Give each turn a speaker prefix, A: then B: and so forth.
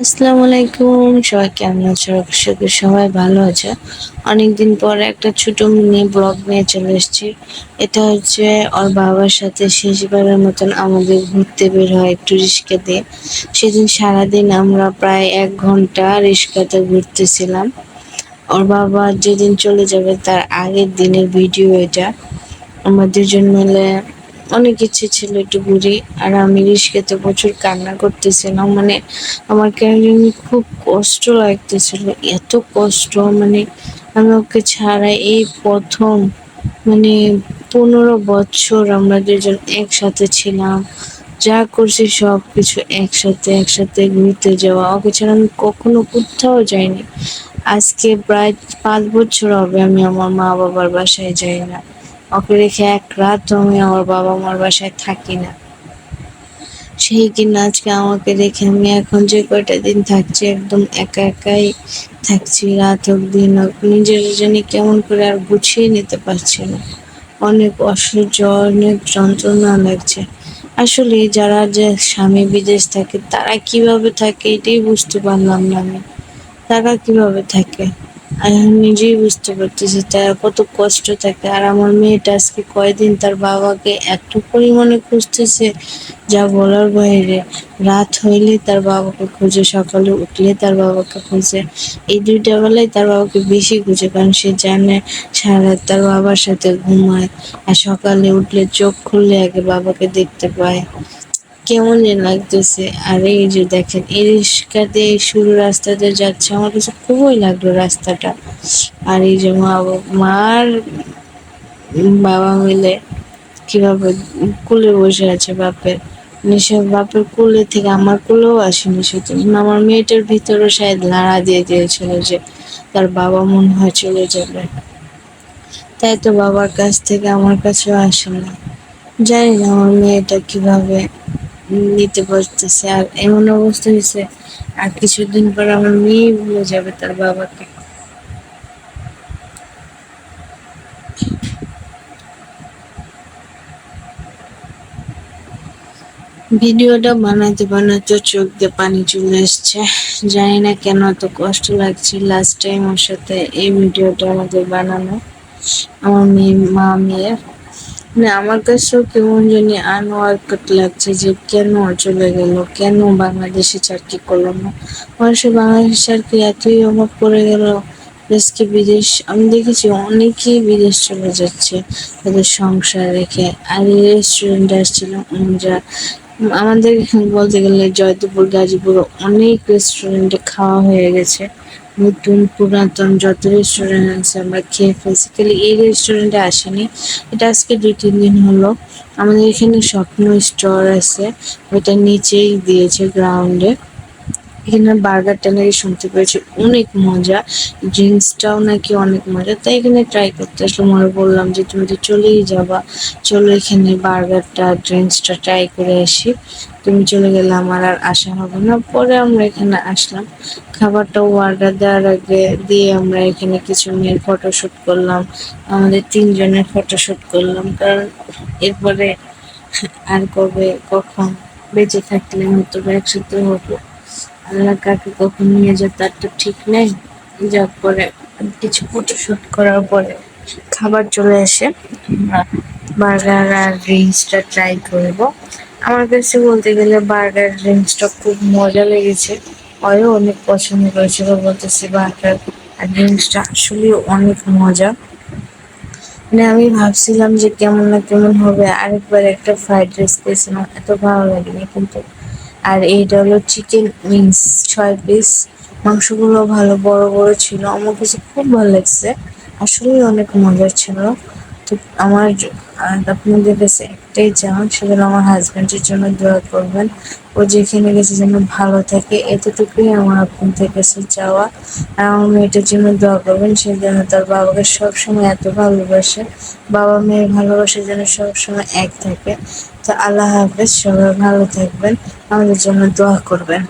A: আসসালামু আলাইকুম। সবাই কেমন আছো? করি সবাই ভালো আছে। অনেকদিন পর একটা ছোট মিনি ব্লগ নিয়ে চলে এসেছি। এটা হচ্ছে ওর বাবার সাথে শেষবারের মতন আমাদের ঘুরতে বের হয় একটু রিস্কাতে সেদিন সারাদিন আমরা প্রায় এক ঘণ্টা রিস্কাতে ঘুরতেছিলাম। ওর বাবা যেদিন চলে যাবে তার আগের দিনের ভিডিও এটা। আমরা দুজন মিলে অনেক ইচ্ছে ছিল একটু ঘুরি। আর আমি রিস্কাতে প্রচুর কান্না করতেছিলাম। মানে আমার কেন খুব কষ্ট লাগতেছিল, এত কষ্ট। মানে আমি ওকে ছাড়া এই প্রথম মানে পনেরো বছর আমরা দুজন একসাথে ছিলাম। যা করছি সব কিছু একসাথে একসাথে ঘুরতে যাওয়া। ওকে ছাড়া আমি কখনো কোথাও যাইনি। আজকে প্রায় পাঁচ বছর হবে আমি আমার মা বাবার বাসায় যাই না। ওকে এক রাত আমি আমার বাবা মার বাসায় থাকি না। সেই কিনা আজকে আমাকে রেখে আমি এখন যে কয়টা দিন থাকছি, একদম একা একাই থাকছি রাত হোক দিন হোক নিজের জন্য কেমন করে আর গুছিয়ে নিতে পারছি না। অনেক অসহ্য, অনেক যন্ত্রণা লাগছে। আসলে যারা যে স্বামী বিদেশ থাকে, তারা কীভাবে থাকে এটাই বুঝতে পারলাম না আমি। তারা কীভাবে থাকে? আমি নিজেই বুঝতে পারতেছি তার কত কষ্ট থাকে। আর আমার মেয়েটা আজকে কয়দিন তার বাবাকে এত পরিমাণে খুঁজতেছে যা বলার বাইরে। রাত হইলে তার বাবাকে খুঁজে, সকালে উঠলে তার বাবাকে খুঁজে। এই দুইটা বেলায় তার বাবাকে বেশি খুঁজে কারণ সে জানে সারা তার বাবার সাথে ঘুমায়। আর সকালে উঠলে চোখ খুললে আগে বাবাকে দেখতে পায়। কেমন লাগতেছে। আর এই যে দেখেন এই রিক্সা দিয়ে শুরু রাস্তাতে যাচ্ছে। আমার কাছে খুবই লাগল রাস্তাটা। আর এই যে মা, মার বাবা মিলে কীভাবে কুলে বসে আছে বাপের। নিশা বাপের কুলে থেকে আমার কুলেও আসেনি সেদিন আমার মেয়েটার ভিতরে শায়দ লাড়া দিয়ে দিয়েছিল যে তার বাবা মনে হয় চলে যাবে। তাই তো বাবার কাছ থেকে আমার কাছেও আসে না। জানি না আমার মেয়েটা কীভাবে নিতে পারতেছে আর এমন অবস্থা হয়েছে, আর কিছুদিন পর আমার মেয়ে ভুলে যাবে তার বাবাকে। ভিডিওটা বানাতে বানাতে চোখ দিয়ে পানি চলে এসছে জানি না কেন এত কষ্ট লাগছে লাস্ট টাইম ওর সাথে এই ভিডিওটা আমাদের বানানো। আমার মেয়ে, মা মেয়ের মানে আমার কাছেও কেমন জানি আনওয়ার্কট লাগছে যে কেন চলে গেল, কেন বাংলাদেশে চাকরি করল না? মানুষের বাংলাদেশে চাকরি এতই অভাব পড়ে গেল আজকে বিদেশ, আমি দেখেছি অনেকেই বিদেশ চলে যাচ্ছে, তাদের সংসার রেখে। আর রেস্টুরেন্টে আসছিলাম যা আমাদের বলতে গেলে জয়দেবপুর, গাজীপুর অনেক রেস্টুরেন্টে খাওয়া হয়ে গেছে। নতুন পুরাতন যত রেস্টুরেন্ট আছে, আমরা খেয়ে খালি এই রেস্টুরেন্টে আসেনি। এটা আজকে দুই, তিন দিন হলো। আমাদের এখানে স্বপ্ন স্টোর আছে। ওইটা নিচেই দিয়েছে গ্রাউন্ডে এখানে বার্গারটা নাকি শুনতে পেয়েছি অনেক মজা। ড্রিঙ্কসটাও নাকি অনেক মজা। তাই এখানে ট্রাই করতে আসলাম। আর বললাম যে, তুমি তো চলেই যাবা। চলো এখানে বার্গারটা ড্রিঙ্কসটা ট্রাই করে আসি। তুমি চলে গেলে আমার আর আসা হবে না। পরে আমরা এখানে আসলাম। খাবারটা অর্ডার দেওয়ার আগে দিয়ে আমরা এখানে কিছু মেয়ের ফটোশ্যুট করলাম। আমাদের তিনজনের ফটোশ্যুট করলাম। কারণ এরপরে আর কবে, কখন বেঁচে থাকলে হয়তো একসাথে হব। আল্লাহ কাকে কখন নিয়ে যায় তার তো ঠিক নেই। যার পরে কিছু ফটোশ্যুট করার পরে খাবার চলে আসে। বার্গার আর ড্রিঙ্কসটা ট্রাই করব। আমার কাছে বলতে গেলে বার্গার ড্রিঙ্কসটা খুব মজা লেগেছে। ওয়ও অনেক পছন্দ করেছিল বলতেছে বার্গার আর ড্রিঙ্কসটা আসলে অনেক মজা। মানে আমি ভাবছিলাম যে কেমন না কেমন হবে আরেকবার একটা ফ্রাইড রাইস পেয়েছিলাম এত ভালো লাগেনি কিন্তু আর এইটা হলো চিকেন উইংস ছয় পিস মাংসগুলো ভালো বড় বড় ছিল। আমার কাছে খুব ভালো লাগছে। আসলেই অনেক মজার ছিল। তো আমার আপনাদের কাছে একটাই চান সেগুলো আমার হাজব্যান্ডের জন্য দোয়া করবেন। ও যেখানে গেছে যেন ভালো থাকে। এতটুকুই আমার আপনাদের কাছে চাওয়া। আর আমার মেয়েটার জন্য দোয়া করবেন, সে যেন তার বাবাকে সবসময় এত ভালোবাসে। বাবা মেয়ের ভালোবাসা যেন সবসময় এক থাকে। তো আল্লাহ হাফেজ, সবাই ভালো থাকবেন। আমাদের জন্য দোয়া করবেন।